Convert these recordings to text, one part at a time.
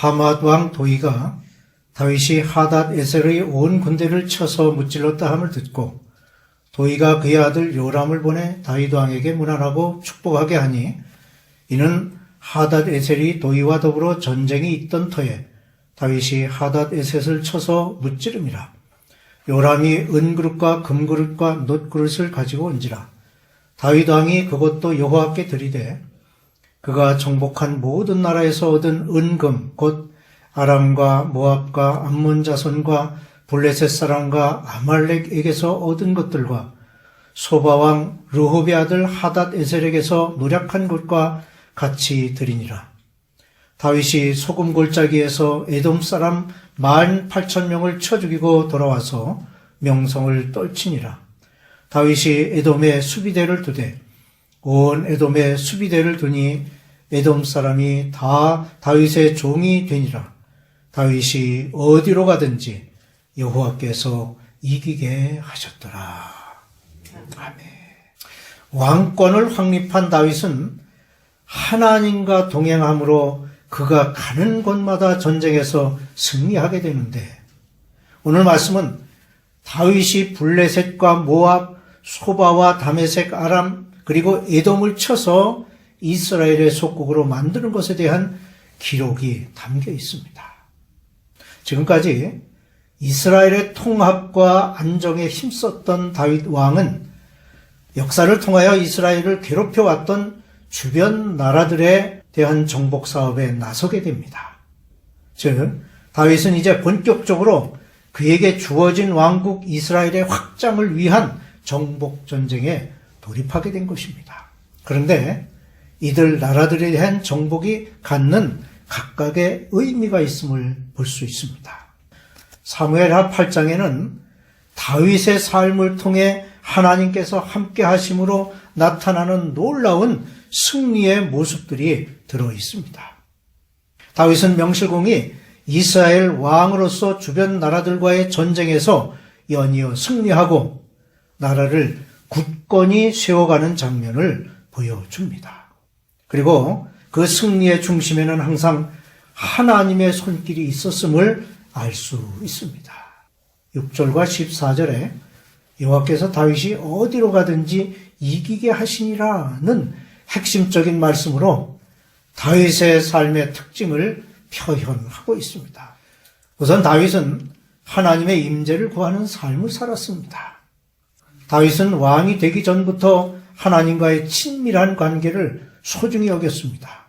하맛 왕 도이가 다윗이 하닷 에셀의 온 군대를 쳐서 무찔렀다 함을 듣고 도이가 그의 아들 요람을 보내 다윗 왕에게 문안하고 축복하게 하니 이는 하닷 에셀이 도이와 더불어 전쟁이 있던 터에 다윗이 하닷 에셋을 쳐서 무찌름이라. 요람이 은그릇과 금그릇과 놋그릇을 가지고 온지라. 다윗 왕이 그것도 여호와께 드리되 그가 정복한 모든 나라에서 얻은 은금 곧 아람과 모압과 암몬 자손과 블레셋 사람과 아말렉에게서 얻은 것들과 소바왕 르홉의 아들 하닷 에셀에게서 노력한 것과 같이 드리니라. 다윗이 소금 골짜기에서 에돔 사람 만 팔천 명을 쳐 죽이고 돌아와서 명성을 떨치니라. 다윗이 에돔에 수비대를 두되 온 에돔에 수비대를 두니 에돔 사람이 다 다윗의 종이 되니라. 다윗이 어디로 가든지 여호와께서 이기게 하셨더라. 아멘. 왕권을 확립한 다윗은 하나님과 동행함으로 그가 가는 곳마다 전쟁에서 승리하게 되는데 오늘 말씀은 다윗이 블레셋과 모압, 소바와 다메섹, 아람 그리고 에돔을 쳐서 이스라엘의 속국으로 만드는 것에 대한 기록이 담겨 있습니다. 지금까지 이스라엘의 통합과 안정에 힘썼던 다윗 왕은 역사를 통하여 이스라엘을 괴롭혀 왔던 주변 나라들에 대한 정복 사업에 나서게 됩니다. 즉, 다윗은 이제 본격적으로 그에게 주어진 왕국 이스라엘의 확장을 위한 정복 전쟁에 돌입하게 된 것입니다. 그런데 이들 나라들에 대한 정복이 갖는 각각의 의미가 있음을 볼 수 있습니다. 사무엘하 8장에는 다윗의 삶을 통해 하나님께서 함께 하심으로 나타나는 놀라운 승리의 모습들이 들어 있습니다. 다윗은 명실공히 이스라엘 왕으로서 주변 나라들과의 전쟁에서 연이어 승리하고 나라를 굳건히 세워가는 장면을 보여줍니다. 그리고 그 승리의 중심에는 항상 하나님의 손길이 있었음을 알 수 있습니다. 6절과 14절에 여호와께서 다윗이 어디로 가든지 이기게 하시니라는 핵심적인 말씀으로 다윗의 삶의 특징을 표현하고 있습니다. 우선 다윗은 하나님의 임재를 구하는 삶을 살았습니다. 다윗은 왕이 되기 전부터 하나님과의 친밀한 관계를 소중히 여겼습니다.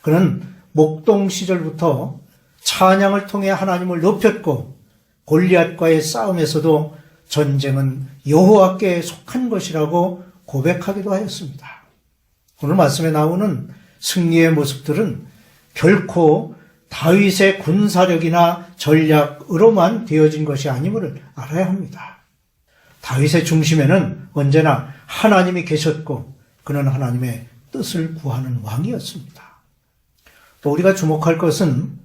그는 목동 시절부터 찬양을 통해 하나님을 높였고 골리앗과의 싸움에서도 전쟁은 여호와께 속한 것이라고 고백하기도 하였습니다. 오늘 말씀에 나오는 승리의 모습들은 결코 다윗의 군사력이나 전략으로만 되어진 것이 아님을 알아야 합니다. 다윗의 중심에는 언제나 하나님이 계셨고 그는 하나님의 뜻을 구하는 왕이었습니다. 또 우리가 주목할 것은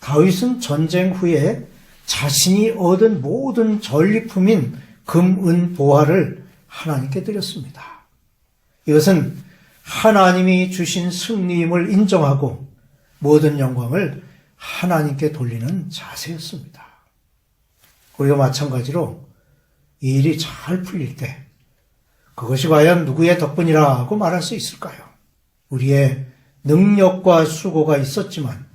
다윗은 전쟁 후에 자신이 얻은 모든 전리품인 금, 은, 보화를 하나님께 드렸습니다. 이것은 하나님이 주신 승리임을 인정하고 모든 영광을 하나님께 돌리는 자세였습니다. 우리가 마찬가지로 이 일이 잘 풀릴 때 그것이 과연 누구의 덕분이라고 말할 수 있을까요? 우리의 능력과 수고가 있었지만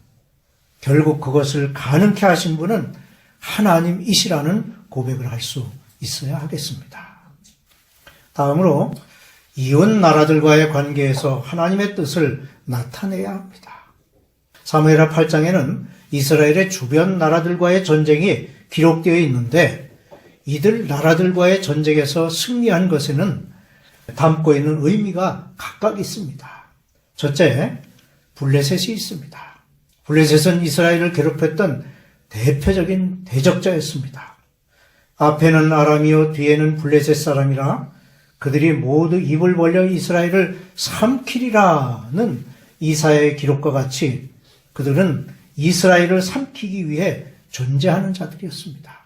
결국 그것을 가능케 하신 분은 하나님이시라는 고백을 할 수 있어야 하겠습니다. 다음으로 이웃 나라들과의 관계에서 하나님의 뜻을 나타내야 합니다. 사무엘하 8장에는 이스라엘의 주변 나라들과의 전쟁이 기록되어 있는데 이들 나라들과의 전쟁에서 승리한 것에는 담고 있는 의미가 각각 있습니다. 첫째, 블레셋이 있습니다. 블레셋은 이스라엘을 괴롭혔던 대표적인 대적자였습니다. 앞에는 아람이요 뒤에는 블레셋 사람이라 그들이 모두 입을 벌려 이스라엘을 삼키리라는 이사의 기록과 같이 그들은 이스라엘을 삼키기 위해 존재하는 자들이었습니다.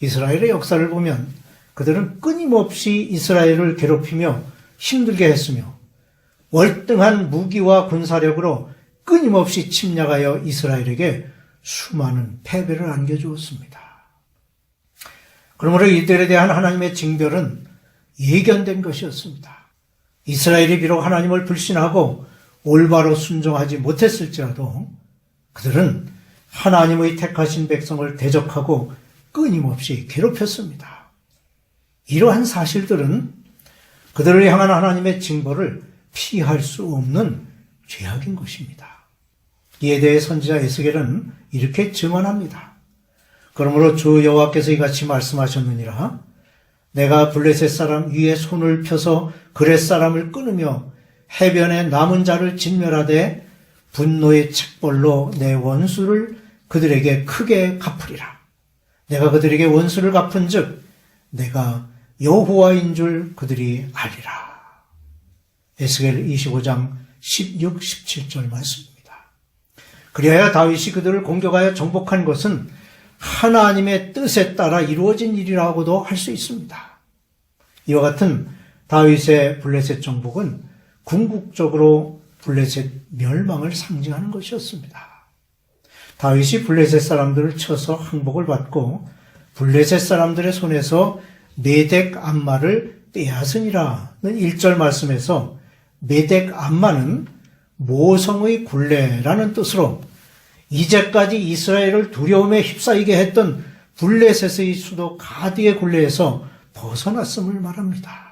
이스라엘의 역사를 보면 그들은 끊임없이 이스라엘을 괴롭히며 힘들게 했으며 월등한 무기와 군사력으로 끊임없이 침략하여 이스라엘에게 수많은 패배를 안겨주었습니다. 그러므로 이들에 대한 하나님의 징별은 예견된 것이었습니다. 이스라엘이 비록 하나님을 불신하고 올바로 순종하지 못했을지라도 그들은 하나님의 택하신 백성을 대적하고 끊임없이 괴롭혔습니다. 이러한 사실들은 그들을 향한 하나님의 징벌을 피할 수 없는 죄악인 것입니다. 이에 대해 선지자 에스겔은 이렇게 증언합니다. 그러므로 주 여호와께서 이같이 말씀하셨느니라 내가 블레셋 사람 위에 손을 펴서 그렛 사람을 끊으며 해변에 남은 자를 진멸하되 분노의 책벌로 내 원수를 그들에게 크게 갚으리라. 내가 그들에게 원수를 갚은즉 내가 여호와인 줄 그들이 알리라. 에스겔 25장 16, 17절 말씀입니다. 그리하여 다윗이 그들을 공격하여 정복한 것은 하나님의 뜻에 따라 이루어진 일이라고도 할 수 있습니다. 이와 같은 다윗의 블레셋 정복은 궁극적으로 블레셋 멸망을 상징하는 것이었습니다. 다윗이 블레셋 사람들을 쳐서 항복을 받고 블레셋 사람들의 손에서 메덱 암마를 빼앗으니라는 1절 말씀에서 메덱 암마는 모성의 굴레라는 뜻으로 이제까지 이스라엘을 두려움에 휩싸이게 했던 블레셋의 수도 가디의 굴레에서 벗어났음을 말합니다.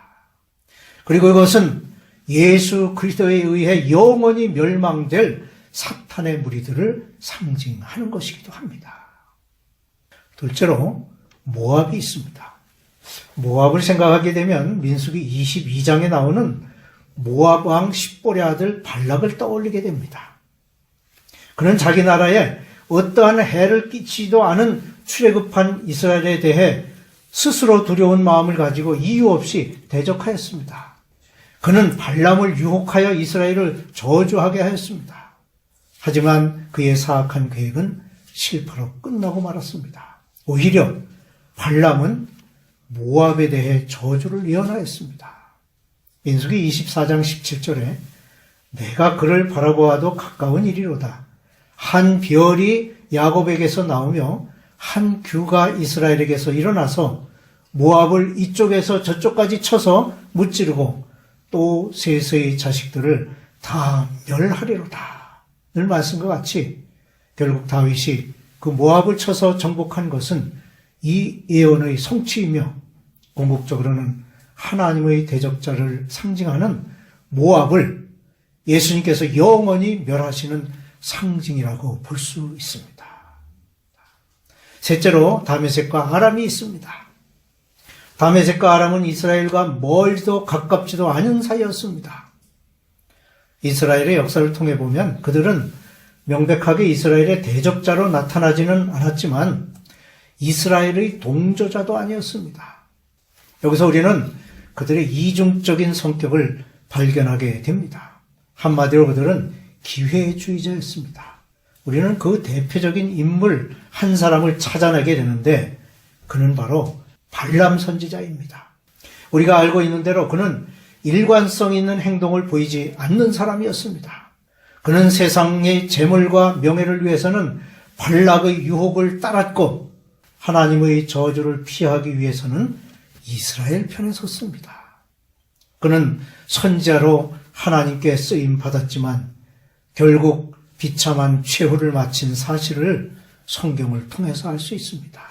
그리고 이것은 예수 그리스도에 의해 영원히 멸망될 사탄의 무리들을 상징하는 것이기도 합니다. 둘째로 모압이 있습니다. 모압을 생각하게 되면 민수기 22장에 나오는 모압 왕 십볼의 아들 발락을 떠올리게 됩니다. 그는 자기 나라에 어떠한 해를 끼치지도 않은 출애굽한 이스라엘에 대해 스스로 두려운 마음을 가지고 이유 없이 대적하였습니다. 그는 발람을 유혹하여 이스라엘을 저주하게 하였습니다. 하지만 그의 사악한 계획은 실패로 끝나고 말았습니다. 오히려 발람은 모압에 대해 저주를 예언하였습니다. 민수기 24장 17절에 내가 그를 바라보아도 가까운 일이로다. 한 별이 야곱에게서 나오며 한 규가 이스라엘에게서 일어나서 모압을 이쪽에서 저쪽까지 쳐서 무찌르고 또 셋의 자식들을 다 멸하리로다. 늘 말씀과 같이 결국 다윗이 그 모압을 쳐서 정복한 것은 이 예언의 성취이며 궁극적으로는 하나님의 대적자를 상징하는 모압을 예수님께서 영원히 멸하시는 상징이라고 볼 수 있습니다. 셋째로 다메섹과 아람이 있습니다. 다메섹과 아람은 이스라엘과 멀지도 가깝지도 않은 사이였습니다. 이스라엘의 역사를 통해 보면 그들은 명백하게 이스라엘의 대적자로 나타나지는 않았지만 이스라엘의 동조자도 아니었습니다. 여기서 우리는 그들의 이중적인 성격을 발견하게 됩니다. 한마디로 그들은 기회주의자였습니다. 우리는 그 대표적인 인물 한 사람을 찾아내게 되는데 그는 바로 발람 선지자입니다. 우리가 알고 있는 대로 그는 일관성 있는 행동을 보이지 않는 사람이었습니다. 그는 세상의 재물과 명예를 위해서는 발락의 유혹을 따랐고 하나님의 저주를 피하기 위해서는 이스라엘 편에 섰습니다. 그는 선지자로 하나님께 쓰임 받았지만 결국 비참한 최후를 마친 사실을 성경을 통해서 알 수 있습니다.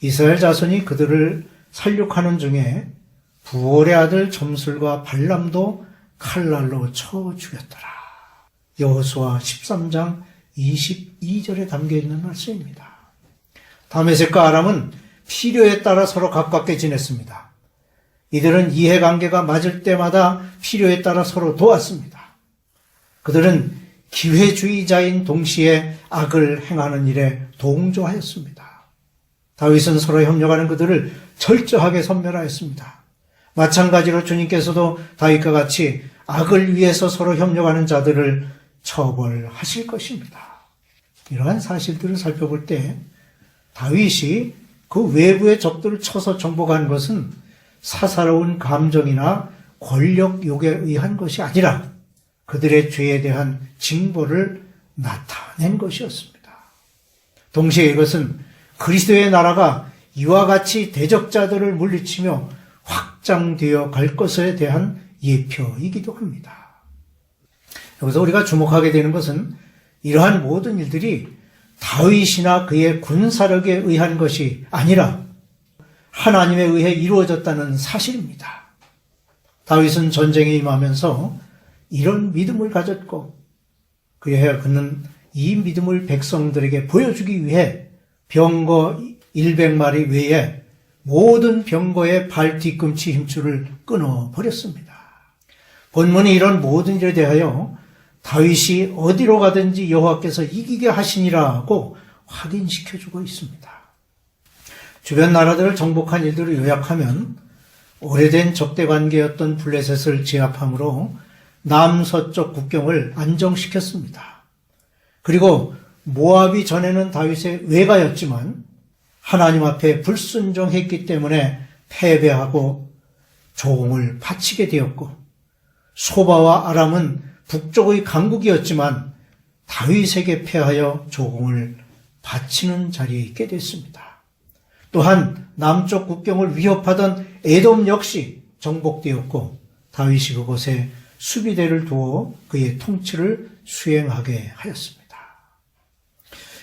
이스라엘 자손이 그들을 살육하는 중에 부월의 아들 점술과 발람도 칼날로 쳐 죽였더라. 여호수아 13장 22절에 담겨 있는 말씀입니다. 다메섹과 아람은 필요에 따라 서로 가깝게 지냈습니다. 이들은 이해관계가 맞을 때마다 필요에 따라 서로 도왔습니다. 그들은 기회주의자인 동시에 악을 행하는 일에 동조하였습니다. 다윗은 서로 협력하는 그들을 철저하게 선멸하였습니다. 마찬가지로 주님께서도 다윗과 같이 악을 위해서 서로 협력하는 자들을 처벌하실 것입니다. 이러한 사실들을 살펴볼 때 다윗이 그 외부의 적들을 쳐서 정복한 것은 사사로운 감정이나 권력 욕에 의한 것이 아니라 그들의 죄에 대한 징벌을 나타낸 것이었습니다. 동시에 이것은 그리스도의 나라가 이와 같이 대적자들을 물리치며 확장되어 갈 것에 대한 예표이기도 합니다. 여기서 우리가 주목하게 되는 것은 이러한 모든 일들이 다윗이나 그의 군사력에 의한 것이 아니라 하나님에 의해 이루어졌다는 사실입니다. 다윗은 전쟁에 임하면서 이런 믿음을 가졌고 그래야 그는 이 믿음을 백성들에게 보여주기 위해 병거 100마리 외에 모든 병거의 발 뒤꿈치 힘줄을 끊어 버렸습니다. 본문이 이런 모든 일에 대하여 다윗이 어디로 가든지 여호와께서 이기게 하시니라고 확인시켜 주고 있습니다. 주변 나라들을 정복한 일들을 요약하면 오래된 적대 관계였던 블레셋을 제압함으로 남서쪽 국경을 안정시켰습니다. 그리고 모압이 전에는 다윗의 외가였지만 하나님 앞에 불순종했기 때문에 패배하고 조공을 바치게 되었고 소바와 아람은 북쪽의 강국이었지만 다윗에게 패하여 조공을 바치는 자리에 있게 됐습니다. 또한 남쪽 국경을 위협하던 에돔 역시 정복되었고 다윗이 그곳에 수비대를 두어 그의 통치를 수행하게 하였습니다.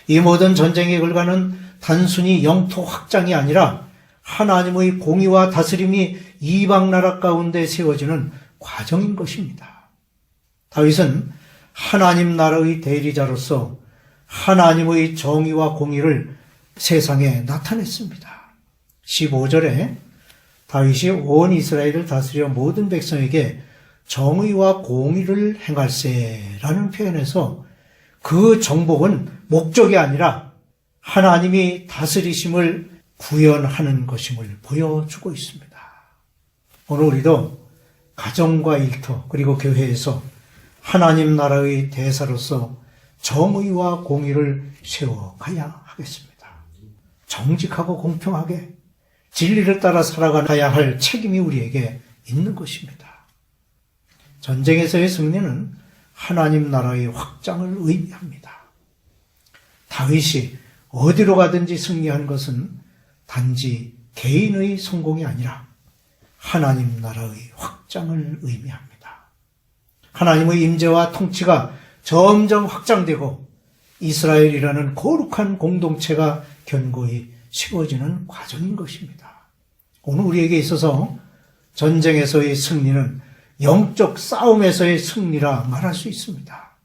이 모든 전쟁의 결과는 단순히 영토 확장이 아니라 하나님의 공의와 다스림이 이방 나라 가운데 세워지는 과정인 것입니다. 다윗은 하나님 나라의 대리자로서 하나님의 정의와 공의를 세상에 나타냈습니다. 15절에 다윗이 온 이스라엘을 다스려 모든 백성에게 정의와 공의를 행할세라는 표현에서 그 정복은 목적이 아니라 하나님이 다스리심을 구현하는 것임을 보여주고 있습니다. 오늘 우리도 가정과 일터 그리고 교회에서 하나님 나라의 대사로서 정의와 공의를 세워가야 하겠습니다. 정직하고 공평하게 진리를 따라 살아가야 할 책임이 우리에게 있는 것입니다. 전쟁에서의 승리는 하나님 나라의 확장을 의미합니다. 다윗이 어디로 가든지 승리한 것은 단지 개인의 성공이 아니라 하나님 나라의 확장을 의미합니다. 하나님의 임재와 통치가 점점 확장되고 이스라엘이라는 거룩한 공동체가 견고히 세워지는 과정인 것입니다. 오늘 우리에게 있어서 전쟁에서의 승리는 영적 싸움에서의 승리라 말할 수 있습니다.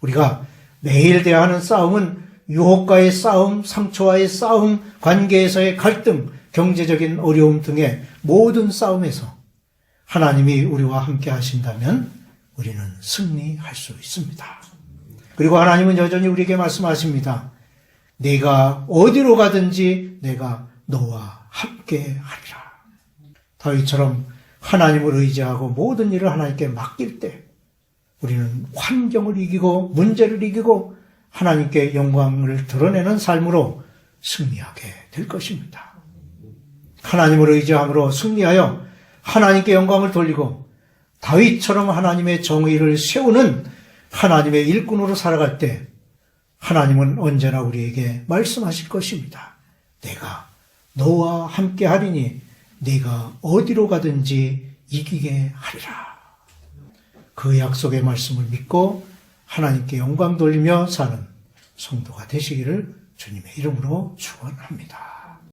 우리가 매일 대하는 싸움은 유혹과의 싸움, 상처와의 싸움, 관계에서의 갈등, 경제적인 어려움 등의 모든 싸움에서 하나님이 우리와 함께 하신다면 우리는 승리할 수 있습니다. 그리고 하나님은 여전히 우리에게 말씀하십니다. 네가 어디로 가든지 내가 너와 함께 하리라. 다윗처럼 하나님을 의지하고 모든 일을 하나님께 맡길 때 우리는 환경을 이기고 문제를 이기고 하나님께 영광을 드러내는 삶으로 승리하게 될 것입니다. 하나님을 의지함으로 승리하여 하나님께 영광을 돌리고 다윗처럼 하나님의 정의를 세우는 하나님의 일꾼으로 살아갈 때 하나님은 언제나 우리에게 말씀하실 것입니다. 내가 너와 함께 하리니 네가 어디로 가든지 이기게 하리라. 그 약속의 말씀을 믿고 하나님께 영광 돌리며 사는 성도가 되시기를 주님의 이름으로 축원합니다.